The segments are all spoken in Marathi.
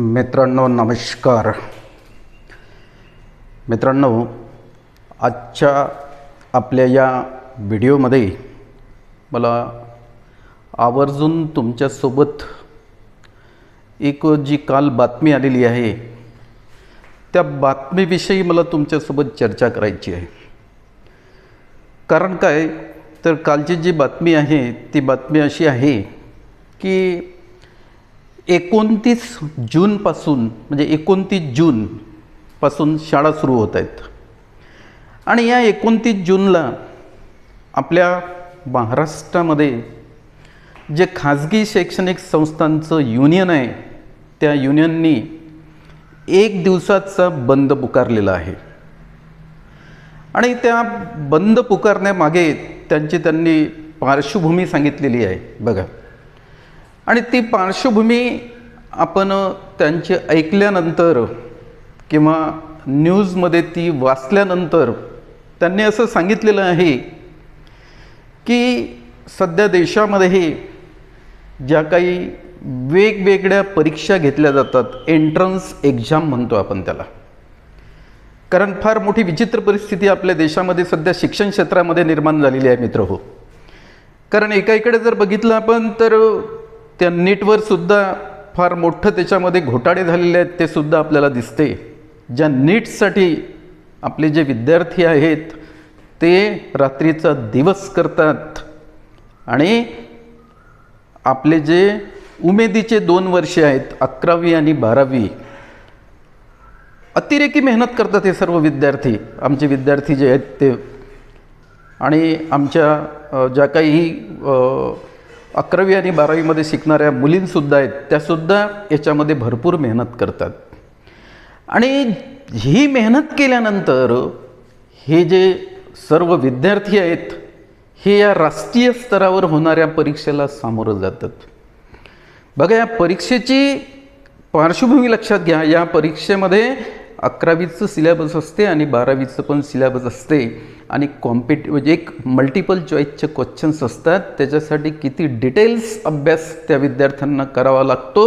मित्रांनो नमस्कार. मित्रांनो आजच्या आपल्या या व्हिडिओमध्ये मला आवर्जून तुमच्यासोबत एक जी काल बातमी आलेली आहे त्या बातमीविषयी मला तुमच्यासोबत चर्चा करायची आहे. कारण काय? तर कालची जी बातमी आहे ती बातमी अशी आहे की एकोणतीस जूनपासून म्हणजे एकोणतीस जूनपासून शाळा सुरू होत आहेत. आणि या एकोणतीस जूनला आपल्या महाराष्ट्रामध्ये जे खाजगी शैक्षणिक संस्थांचं युनियन आहे त्या युनियननी एक दिवसाचा बंद पुकारलेला आहे. आणि त्या बंद पुकारण्यामागे त्यांची त्यांनी पार्श्वभूमी सांगितलेली आहे. बघा. आणि ती पार्श्वभूमी आपण त्यांची ऐकल्यानंतर किंवा न्यूजमध्ये ती वाचल्यानंतर त्यांनी असं सांगितलेलं आहे की सध्या देशामध्ये ज्या काही वेगवेगळ्या परीक्षा घेतल्या जातात एंट्रन्स एक्झाम म्हणतो आपण त्याला. कारण फार मोठी विचित्र परिस्थिती आपल्या देशामध्ये सध्या शिक्षण क्षेत्रामध्ये निर्माण झालेली आहे मित्र हो. कारण एका इकडे जर बघितलं आपण तर त्या नीटवर सुद्धा फार मोठं त्याच्यामध्ये घोटाळे झालेले आहेत ते सुद्धा आपल्याला दिसते. ज्या नीटसाठी आपले जे विद्यार्थी आहेत ते रात्रीचा दिवस करतात. आणि आपले जे उमेदीचे दोन वर्षे आहेत अकरावी आणि बारावी अतिरेकी मेहनत करतात हे सर्व विद्यार्थी. आमचे विद्यार्थी जे आहेत ते. आणि आमच्या ज्या काही अकरावी आणि बारावीमध्ये शिकणाऱ्या मुलींसुद्धा आहेत त्यासुद्धा याच्यामध्ये भरपूर मेहनत करतात. आणि ही मेहनत केल्यानंतर हे जे सर्व विद्यार्थी आहेत हे या राष्ट्रीय स्तरावर होणाऱ्या परीक्षेला सामोरं जातात. बघा या परीक्षेची पार्श्वभूमी लक्षात घ्या. या परीक्षेमध्ये अकरावीचं सिलेबस असते आणि बारावीचं पण सिलेबस असते. आणि कॉम्पिट म्हणजे एक मल्टिपल चॉईसचे क्वेश्चन्स असतात. त्याच्यासाठी किती डिटेल्स अभ्यास त्या विद्यार्थ्यांना करावा लागतो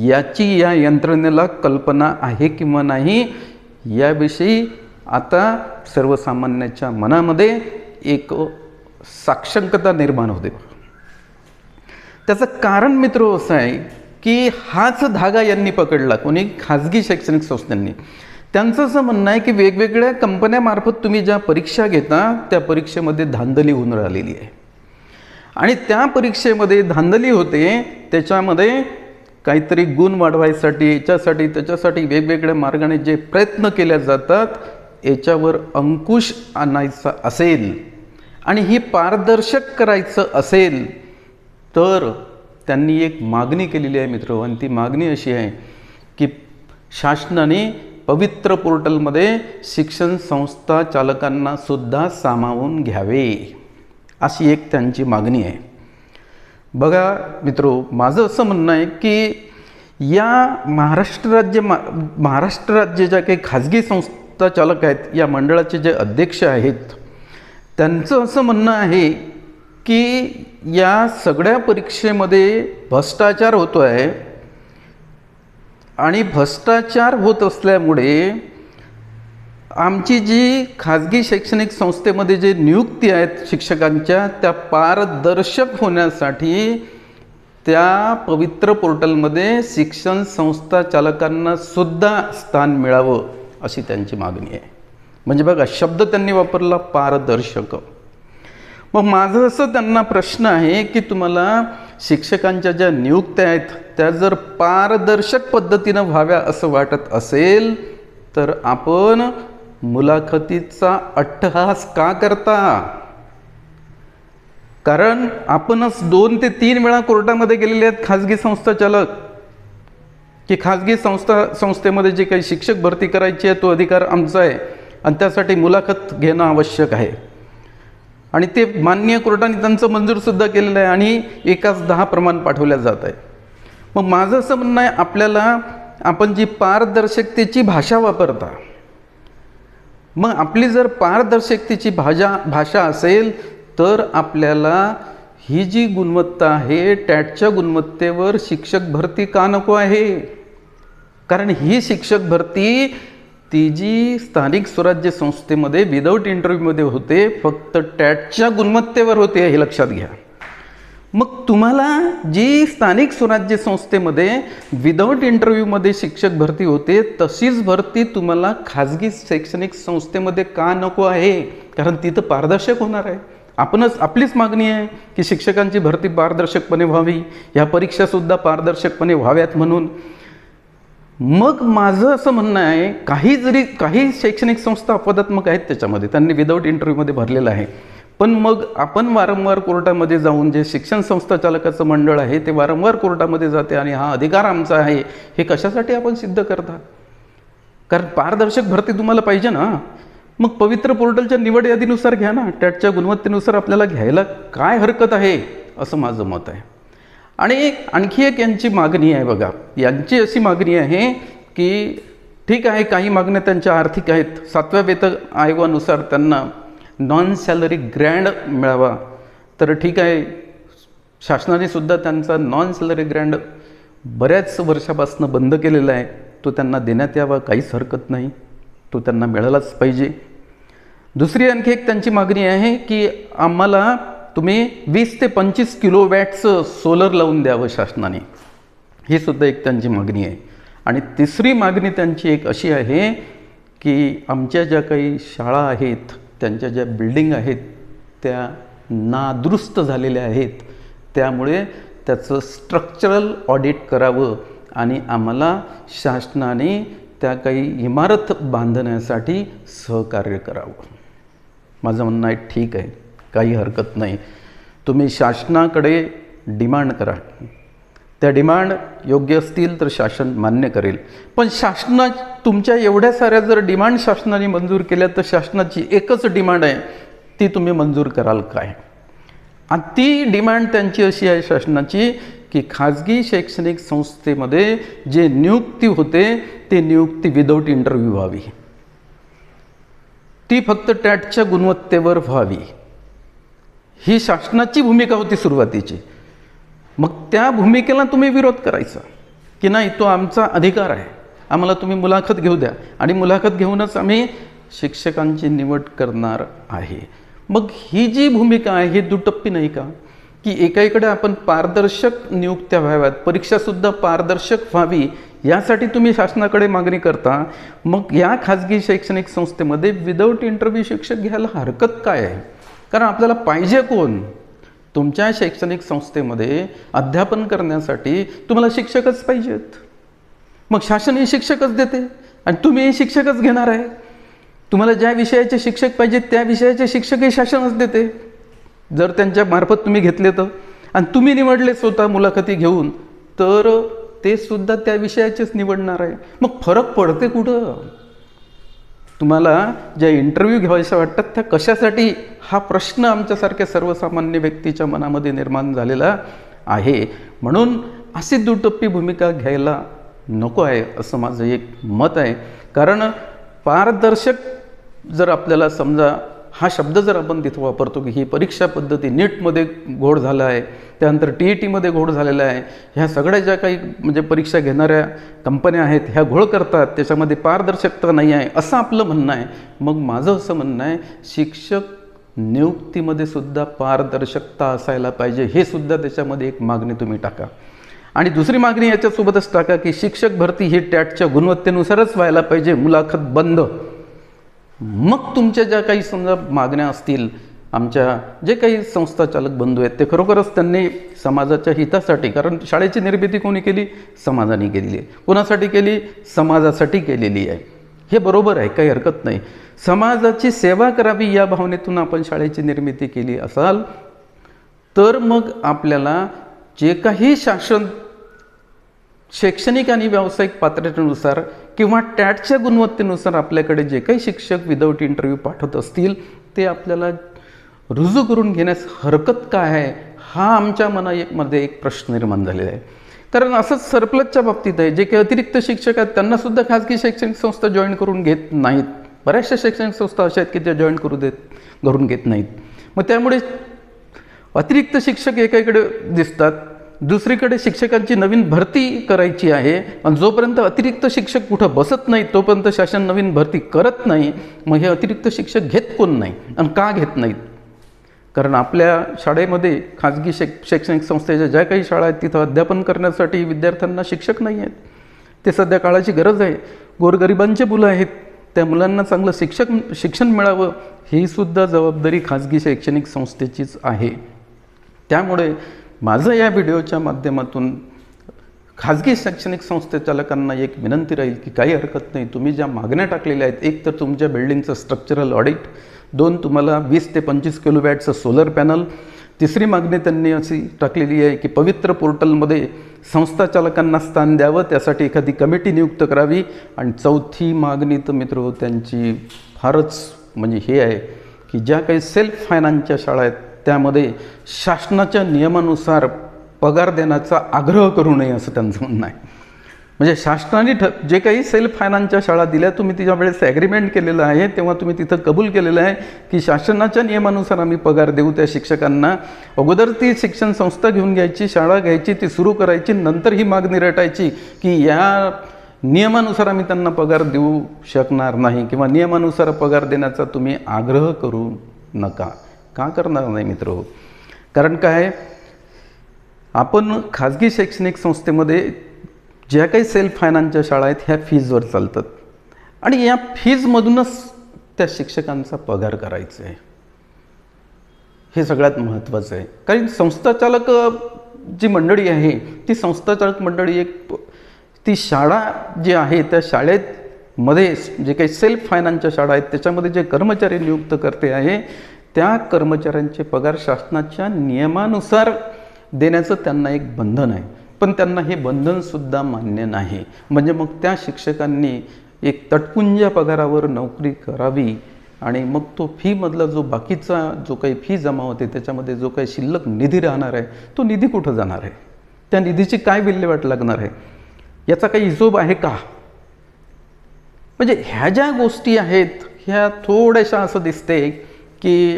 याची या यंत्रणेला कल्पना आहे किंवा नाही याविषयी आता सर्वसामान्याच्या मनामध्ये एक साक्षंकता निर्माण होते. त्याचं कारण मित्र असं आहे की हाच धागा यांनी पकडला. कोणी खाजगी शैक्षणिक संस्थांनी. त्यांचं असं म्हणणं आहे की वेगवेगळ्या कंपन्यामार्फत तुम्ही ज्या परीक्षा घेता त्या परीक्षेमध्ये धांदली होऊन राहिलेली आहे. आणि त्या परीक्षेमध्ये धांदली होते त्याच्यामध्ये काहीतरी गुण वाढवायसाठी याच्यासाठी त्याच्यासाठी वेगवेगळ्या मार्गाने जे प्रयत्न केले जातात याच्यावर अंकुश आणायचा असेल आणि ही पारदर्शक करायचं असेल तर त्यांनी एक मागणी केलेली आहे मित्र आणि ती मागणी अशी आहे की शासनाने पवित्र पोर्टलमध्ये शिक्षण संस्था चालकांना सुद्धा सामावून घ्यावे अशी एक त्यांची मागणी आहे. बघा मित्रो माझं असं म्हणणं आहे की या महाराष्ट्र राज्य मा महाराष्ट्र राज्य ज्या काही खाजगी संस्था चालक आहेत या मंडळाचे जे अध्यक्ष आहेत त्यांचं असं म्हणणं आहे की या सगळ्या परीक्षेमध्ये भ्रष्टाचार होतो आहे आणि भ्रष्टाचार होत असल्यामुळे आमची जी खाजगी शैक्षणिक संस्थेमध्ये जे नियुक्ती आहेत शिक्षकांच्या त्या पारदर्शक होण्यासाठी त्या पवित्र पोर्टलमध्ये शिक्षण संस्था चालकांना सुद्धा स्थान मिळावं अशी त्यांची मागणी आहे. म्हणजे बघा शब्द त्यांनी वापरला पारदर्शक. मग माझं असं त्यांना प्रश्न आहे की तुम्हाला शिक्षकांच्या ज्या नियुक्त्या आहेत त्या जर पारदर्शक पद्धतीनं व्हाव्या असं वाटत असेल तर आपण मुलाखतीचा अट्टहास का करता? कारण आपणच दोन ते तीन वेळा कोर्टामध्ये गेलेले आहेत खाजगी संस्था चालक. की खाजगी संस्था संस्थेमध्ये जे काही शिक्षक भरती करायची आहे तो अधिकार आमचा आहे. आणि त्यासाठी मुलाखत घेणं आवश्यक आहे. आणि ते माननीय कोर्टाने त्यांचं मंजूरसुद्धा केलेलं आहे आणि एकाच दहा प्रमाण पाठवल्या जात आहे. मग माझं असं म्हणणं आहे आपल्याला आपण जी पारदर्शकतेची भाषा वापरता मग आपली जर पारदर्शकतेची भाषा भाषा असेल तर आपल्याला ही जी गुणवत्ता आहे टॅटच्या गुणवत्तेवर शिक्षक भरती का नको आहे? कारण ही शिक्षक भरती ती जी स्थानिक स्वराज्य संस्थेमध्ये विदाऊट इंटरव्ह्यूमध्ये होते फक्त टॅटच्या गुणवत्तेवर होते हे लक्षात घ्या. मग तुम्हाला जी स्थानिक स्वराज्य संस्थेमध्ये विदाऊट इंटरव्ह्यूमध्ये शिक्षक भरती होते तशीच भरती तुम्हाला खाजगी शैक्षणिक संस्थेमध्ये का नको आहे? कारण तिथं पारदर्शक होणार आहे. आपणच आपलीच मागणी आहे की शिक्षकांची भरती पारदर्शकपणे व्हावी. ह्या परीक्षासुद्धा पारदर्शकपणे व्हाव्यात म्हणून. मग माझं असं म्हणणं आहे काही जरी काही शैक्षणिक संस्था अपवादात्मक आहेत त्याच्यामध्ये त्यांनी विदाऊट इंटरव्ह्यूमध्ये भरलेलं आहे. पण मग आपण वारंवार कोर्टामध्ये जाऊन जे शिक्षण संस्था चालकाचं मंडळ आहे ते वारंवार कोर्टामध्ये जाते आणि हा अधिकार आमचा आहे हे कशासाठी आपण सिद्ध करता? कारण पारदर्शक भरती तुम्हाला पाहिजे ना. मग पवित्र पोर्टलच्या निवड यादीनुसार घ्या ना. टॅटच्या गुणवत्तेनुसार आपल्याला घ्यायला काय हरकत आहे असं माझं मत आहे. आणि एक आणखी एक यांची मागणी आहे बघा. यांची अशी मागणी आहे की ठीक आहे काही मागण्या त्यांच्या आर्थिक आहेत. सातव्या वेतन आयोगानुसार त्यांना नॉन सॅलरी ग्रँड मिळावा. तर ठीक आहे शासनाने सुद्धा त्यांचा नॉन सॅलरी ग्रँड बऱ्याच वर्षापासून बंद केलेला आहे. तो त्यांना देण्यात यावा काहीच हरकत नाही. तो त्यांना मिळालाच पाहिजे. दुसरी आणखी एक त्यांची मागणी आहे की आम्हाला तुम्ही वीस ते पंचवीस किलो वॅटचं सोलर लावून द्यावं शासनाने. ही सुद्धा एक त्यांची मागणी आहे. आणि तिसरी मागणी त्यांची एक अशी आहे की आमच्या ज्या काही शाळा आहेत त्यांच्या ज्या बिल्डिंग आहेत त्या नादुरुस्त झालेल्या आहेत. त्यामुळे त्याचं स्ट्रक्चरल ऑडिट करावं आणि आम्हाला शासनाने त्या काही इमारत बांधण्यासाठी सहकार्य करावं. माझं म्हणणं आहे ठीक आहे. काही हरकत नाही. तुम्ही शासनाकडे डिमांड करा. त्या डिमांड योग्य असतील तर शासन मान्य करेल. पण शासना तुमच्या एवढ्या साऱ्या जर डिमांड शासनाने मंजूर केल्या तर शासनाची एकच डिमांड आहे ती तुम्ही मंजूर कराल काय? आणि ती डिमांड त्यांची अशी आहे शासनाची की खाजगी शैक्षणिक संस्थेमध्ये जे नियुक्ती होते ते नियुक्ती विदाऊट इंटरव्ह्यू व्हावी. ती फक्त टॅटच्या गुणवत्तेवर व्हावी. ही शासनाची भूमिका होती सुरुवातीची. मग त्या भूमिकेला तुम्ही विरोध करायचा. की नाही तो आमचा अधिकार आहे. आम्हाला तुम्ही मुलाखत घेऊ द्या. आणि मुलाखत घेऊनच आम्ही शिक्षकांची निवड करणार आहे. मग ही जी भूमिका आहे ही दुटप्पी नाही का? की एकाईकडे आपण पारदर्शक नियुक्त्या व्हाव्यात परीक्षासुद्धा पारदर्शक व्हावी यासाठी तुम्ही शासनाकडे मागणी करता. मग या खाजगी शैक्षणिक संस्थेमध्ये विदाऊट इंटरव्ह्यू शिक्षक घ्यायला हरकत काय आहे? कारण आपल्याला पाहिजे कोण? तुमच्या शैक्षणिक संस्थेमध्ये अध्यापन करण्यासाठी तुम्हाला शिक्षकच पाहिजेत. मग शासन हे शिक्षकच देते आणि तुम्ही हे शिक्षकच घेणार आहे. तुम्हाला ज्या विषयाचे शिक्षक पाहिजेत त्या विषयाचे शिक्षक हे शासनच देते. जर त्यांच्या मार्फत तुम्ही घेतले तर. आणि तुम्ही निवडले स्वतः मुलाखती घेऊन तर ते सुद्धा त्या विषयाचेच निवडणार आहे. मग फरक पडते कुठं? तुम्हाला ज्या इंटरव्ह्यू घ्यायच्या वाटतात त्या कशासाठी? हा प्रश्न आमच्यासारख्या सर्वसामान्य व्यक्तीच्या मनामध्ये निर्माण झालेला आहे. म्हणून अशी दुटप्पी भूमिका घ्यायला नको आहे असं माझं एक मत आहे. कारण पारदर्शक जर आपल्याला समजा हा शब्द जर आपण तिथं वापरतो की ही परीक्षा पद्धती नीटमध्ये घोड झाला आहे त्यानंतर टी ई टीमध्ये घोड झालेला आहे ह्या सगळ्या ज्या काही म्हणजे परीक्षा घेणाऱ्या कंपन्या आहेत ह्या घोळ करतात त्याच्यामध्ये पारदर्शकता नाही आहे असं आपलं म्हणणं आहे. मग माझं असं म्हणणं आहे शिक्षक नियुक्तीमध्ये सुद्धा पारदर्शकता असायला पाहिजे हे सुद्धा त्याच्यामध्ये एक मागणी तुम्ही टाका. आणि दुसरी मागणी याच्यासोबतच टाका की शिक्षक भरती ही टॅटच्या गुणवत्तेनुसारच व्हायला पाहिजे मुलाखत बंद. मग तुमच्या ज्या काही समजा मागण्या असतील आमच्या जे काही संस्था चालक बंधू आहेत ते खरोखरच त्यांनी समाजाच्या हितासाठी कारण शाळेची निर्मिती कोणी केली? समाजाने केलेली आहे. कोणासाठी केली? समाजासाठी केलेली आहे. हे बरोबर आहे काही हरकत नाही. समाजाची सेवा करावी या भावनेतून आपण शाळेची निर्मिती केली असाल तर मग आपल्याला जे काही शासन शैक्षणिक आणि व्यावसायिक पात्रतेनुसार किंवा टॅटच्या गुणवत्तेनुसार आपल्याकडे जे काही शिक्षक विदाऊट इंटरव्ह्यू पाठवत असतील ते आपल्याला रुजू करून घेण्यास हरकत काय आहे हा आमच्या मना एक मध्ये एक प्रश्न निर्माण झालेला आहे. कारण असंच सरप्लसच्या बाबतीत आहे जे काही अतिरिक्त शिक्षक आहेत त्यांनासुद्धा खाजगी शैक्षणिक संस्था जॉईन करून घेत नाहीत. बऱ्याचशा शैक्षणिक संस्था अशा आहेत की त्या जॉईन करू देत करून घेत नाहीत. मग त्यामुळे अतिरिक्त शिक्षक एकाकडे दिसतात दुसरीकडे शिक्षकांची नवीन भरती करायची आहे. आणि जोपर्यंत अतिरिक्त शिक्षक कुठं बसत नाही तोपर्यंत शासन नवीन भरती करत नाही. मग हे अतिरिक्त शिक्षक घेत कोण नाही आणि का घेत नाहीत? कारण आपल्या शाळेमध्ये खाजगी शैक शैक्षणिक संस्थेच्या ज्या काही शाळा आहेत तिथं अध्यापन करण्यासाठी विद्यार्थ्यांना शिक्षक नाही आहेत. ते सध्या काळाची गरज आहे. गोरगरिबांचे मुलं आहेत. त्या मुलांना चांगलं शिक्षक शिक्षण मिळावं ही सुद्धा जबाबदारी खाजगी शैक्षणिक संस्थेचीच आहे. त्यामुळे माझं या व्हिडिओच्या माध्यमातून खाजगी शैक्षणिक संस्थेचालकांना एक विनंती राहील की काही हरकत नाही तुम्ही ज्या मागण्या टाकलेल्या आहेत एक तर तुमच्या बिल्डिंगचं स्ट्रक्चरल ऑडिट दोन तुम्हाला वीस ते पंचवीस किलोबॅटचं सोलर पॅनल तिसरी मागणी त्यांनी अशी टाकलेली आहे की पवित्र पोर्टलमध्ये संस्था चालकांना स्थान द्यावं त्यासाठी एखादी कमिटी नियुक्त करावी. आणि चौथी मागणी तर मित्र त्यांची फारच म्हणजे हे आहे की ज्या काही सेल्फ फायनान्सच्या शाळा आहेत त्यामध्ये शासनाच्या नियमानुसार पगार देण्याचा आग्रह करू नये असं त्यांचं म्हणणं आहे. म्हणजे शासनाने ठ जे काही सेल्फ फायनान्सच्या शाळा दिल्या तुम्ही तिच्या वेळेस ॲग्रीमेंट केलेलं आहे तेव्हा तुम्ही तिथं कबूल केलेलं आहे की शासनाच्या नियमानुसार आम्ही पगार देऊ त्या शिक्षकांना. अगोदर ती शिक्षण संस्था घेऊन घ्यायची शाळा घ्यायची ती सुरू करायची नंतर ही मागणी रटायची की या नियमानुसार आम्ही त्यांना पगार देऊ शकणार नाही किंवा नियमानुसार पगार देण्याचा तुम्ही आग्रह करू नका. का करणार नाही मित्र? हो कारण काय? आपण खाजगी शैक्षणिक संस्थेमध्ये ज्या काही सेल्फ फायनान्सच्या शाळा आहेत ह्या फीजवर चालतात. आणि या फीजमधूनच त्या शिक्षकांचा पगार करायचा आहे. हे सगळ्यात महत्त्वाचं आहे. कारण संस्थाचालक जी मंडळी आहे ती संस्थाचालक मंडळी एक ती शाळा जी आहे त्या शाळेत मध्ये जे काही सेल्फ फायनान्सच्या शाळा आहेत त्याच्यामध्ये जे कर्मचारी नियुक्त करते आहे त्या कर्मचाऱ्यांचे पगार शासनाच्या नियमानुसार देण्याचं त्यांना एक बंधन आहे. पण त्यांना हे बंधनसुद्धा मान्य नाही. म्हणजे मग त्या शिक्षकांनी एक तटपुंज पगारावर नोकरी करावी आणि मग तो फीमधला जो बाकीचा जो काही फी जमा होते त्याच्यामध्ये जो काही शिल्लक निधी राहणार आहे तो निधी कुठं जाणार आहे? त्या निधीची काय विल्हेवाट लागणार आहे? याचा काही हिशोब आहे का? म्हणजे ह्या ज्या गोष्टी आहेत ह्या थोड्याशा असं दिसते की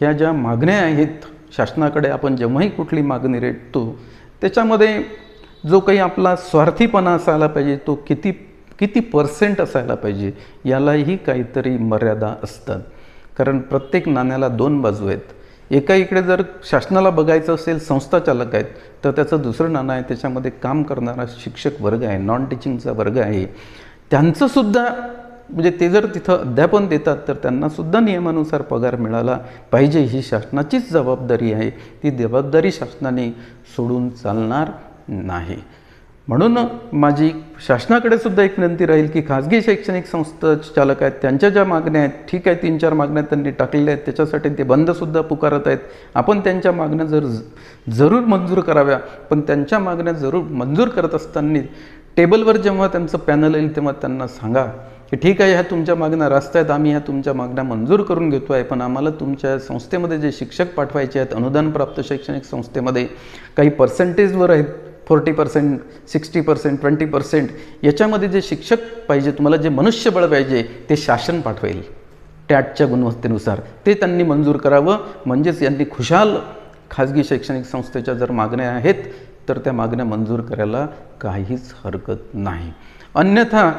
ह्या ज्या मागण्या आहेत शासनाकडे आपण जेव्हाही कुठली मागणी रेटतो त्याच्यामध्ये जो काही आपला स्वार्थीपणा असायला पाहिजे तो किती किती पर्सेंट असायला पाहिजे यालाही काहीतरी मर्यादा असतात. कारण प्रत्येक नाण्याला दोन बाजू आहेत. एका इकडे जर शासनाला बघायचं असेल संस्था चालक आहेत तर त्याचं दुसरं नाणं आहे त्याच्यामध्ये काम करणारा शिक्षक वर्ग आहे नॉन टीचिंगचा वर्ग आहे. त्यांचंसुद्धा म्हणजे ते जर तिथं अध्यापन देतात तर त्यांनासुद्धा नियमानुसार पगार मिळाला पाहिजे. ही शासनाचीच जबाबदारी आहे. ती जबाबदारी शासनाने सोडून चालणार नाही. म्हणून माझी शासनाकडे सुद्धा एक विनंती राहील की खाजगी शैक्षणिक संस्था चालक आहेत त्यांच्या ज्या मागण्या आहेत ठीक आहे तीन चार मागण्या त्यांनी टाकलेल्या आहेत त्याच्यासाठी ते बंदसुद्धा पुकारत आहेत. आपण त्यांच्या मागण्या जर जरूर मंजूर कराव्या पण त्यांच्या मागण्या जरूर मंजूर करत असताना टेबलवर जेव्हा त्यांचं पॅनल येईल तेव्हा त्यांना सांगा. की ठीक आहे ह्या तुमच्या मागण्या रास्त आहेत आम्ही ह्या तुमच्या मागण्या मंजूर करून घेतो आहे पण आम्हाला तुमच्या संस्थेमध्ये जे शिक्षक पाठवायचे आहेत अनुदानप्राप्त शैक्षणिक संस्थेमध्ये काही पर्सेंटेजवर आहेत forty percent sixty percent twenty percent याच्यामध्ये जे शिक्षक पाहिजे तुम्हाला जे मनुष्यबळ पाहिजे ते शासन पाठवेल. टॅटच्या गुणवत्तेनुसार. ते त्यांनी मंजूर करावं. म्हणजेच यांनी खुशाल खाजगी शैक्षणिक संस्थेच्या जर मागण्या आहेत तर त्या मागण्या मंजूर करायला काहीच हरकत नाही. अन्यथा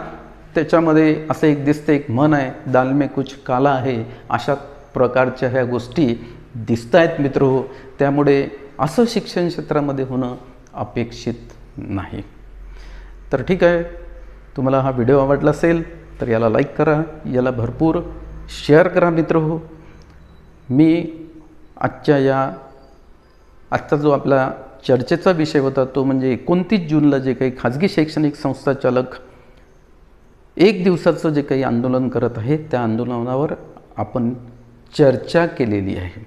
त्याच्यामध्ये असं एक दिसतं एक मन आहे दाल में कुछ काला आहे अशा प्रकारच्या ह्या गोष्टी दिसत आहेत मित्र. हो त्यामुळे असं शिक्षण क्षेत्रामध्ये होणं अपेक्षित नाही. तर ठीक आहे तुम्हाला हा व्हिडिओ आवडला असेल तर याला लाईक करा याला भरपूर शेअर करा मित्र. हो मी आजच्या या आजचा जो आपला चर्चेचा विषय होता तो म्हणजे एकोणतीस जूनला जे काही खाजगी शैक्षणिक संस्था चालक एक दिवसाचं जे काही आंदोलन करत आहे त्या आंदोलनावर आपण चर्चा केलेली आहे.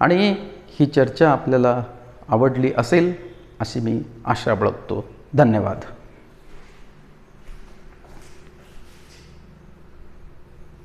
आणि ही चर्चा आपल्याला आवडली असेल अशी मी आशा बाळगतो. धन्यवाद.